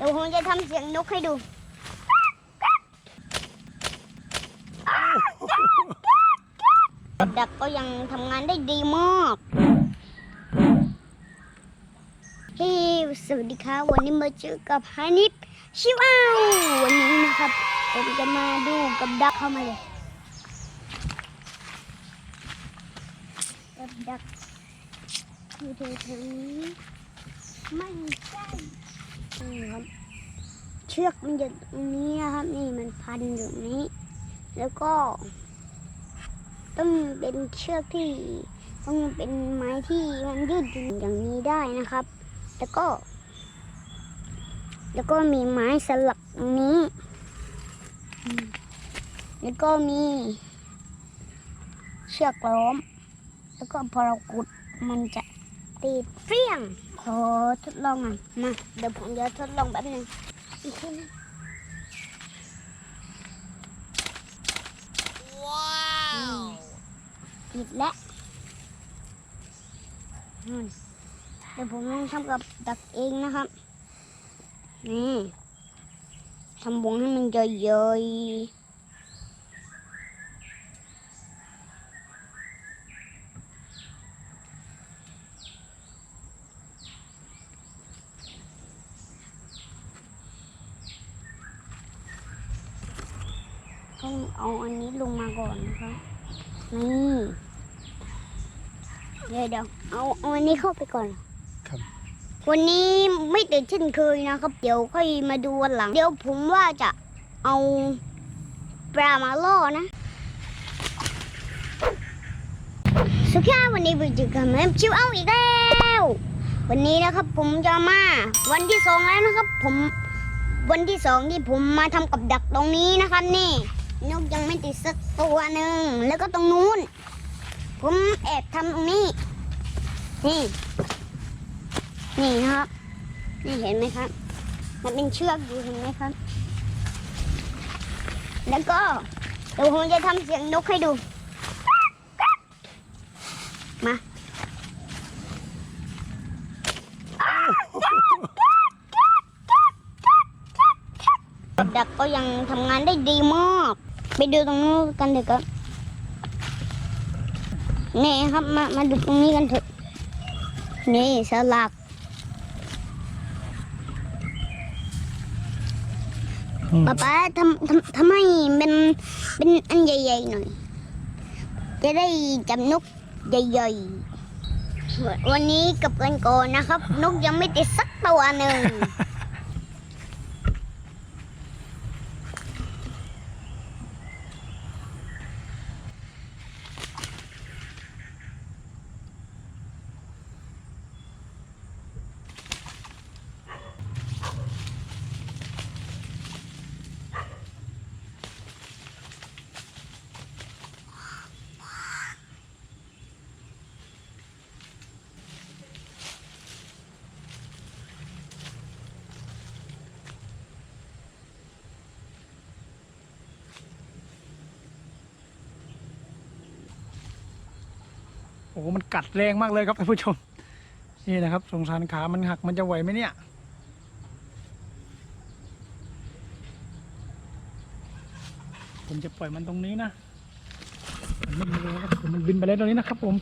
เดี๋ยวผมจะทำเสียงนกให้ดูกับดักก็ยังทำงานได้ดีมากเฮ้สวัสดีครับวันนี้มาเจอกับฮานิฟชิวาววันนี้นะครับผมจะมาดูกับดักเข้ามาเลยกับดักอยู่แถวๆนี้ไม่ใช่ นี่ครับ เชือกมันอยู่ตรงนี้นะครับ นี่มันพันอยู่ตรงนี้ แล้วก็ ต้องเป็นเชือกที่ต้องเป็นไม้ที่มันยืดหยุ่นอย่างนี้ได้นะครับ แล้วก็ แล้วก็มีไม้สลักตรงนี้ แล้วก็มี เชือกล้อม แล้วก็พอเรากุดมันจะตีเปรี้ยง ขอทดลองหน่อยมาเดี๋ยวผมจะทดลองแบบนึงอีกทีนึงอืมผิดแล้วเดี๋ยวผมลองทำกับดักเองนะครับ นี่ทำวงให้มันเยอะๆ ต้องเอาอันนี้ลงมาก่อนนะครับนี่เดี๋ยวเดี๋ยวเอาเอาอันนี้เข้าไปก่อน ครับ วันนี้ไม่ตื่นเช่นเคยนะครับ เดี๋ยวค่อยมาดูวันหลัง เดี๋ยวผมว่าจะเอาปลามาล่อนะสุดยอดวันนี้ไปเจอกันแม่ชิวเอาอีกแล้ว วันนี้นะครับผมจะมา วันที่สองแล้วนะครับ ผมวันที่สองที่ผมมาทำกับดักตรงนี้นะครับนี่ นกยังไม่ติดสักตัวหนึ่ง แล้วก็ตรงนู้น ผมแอบทำตรงนี้ นี่ นี่ครับ นี่เห็นไหมครับ มันเป็นเชือกอยู่เห็นไหมครับ แล้วก็เดี๋ยวผมจะทำเสียงนกให้ดู มากับดักก็ยังทำงานได้ดีมาก ไปดูตรงนู้นกันเถอะครับนี่ครับมามาดูตรงนี้กันเถอะ นี่สลักอืมป๊าป๊าทำทำทำไมเป็นเป็นอันใหญ่ๆหน่อย จะได้จับนกใหญ่ๆวันวันนี้กับกันก่อนนะครับ นกยังไม่ติดสักตัวหนึ่ง หมันกัดแรงมากเลยครับท่านผู้ชม นี่นะครับ สงสารขามันหักมันจะไหวไหมเนี่ยผมจะปล่อยมันตรงนี้นะมันไม่มีเลยนะครับมันบินไปแล้วตรงนี้นะครับผม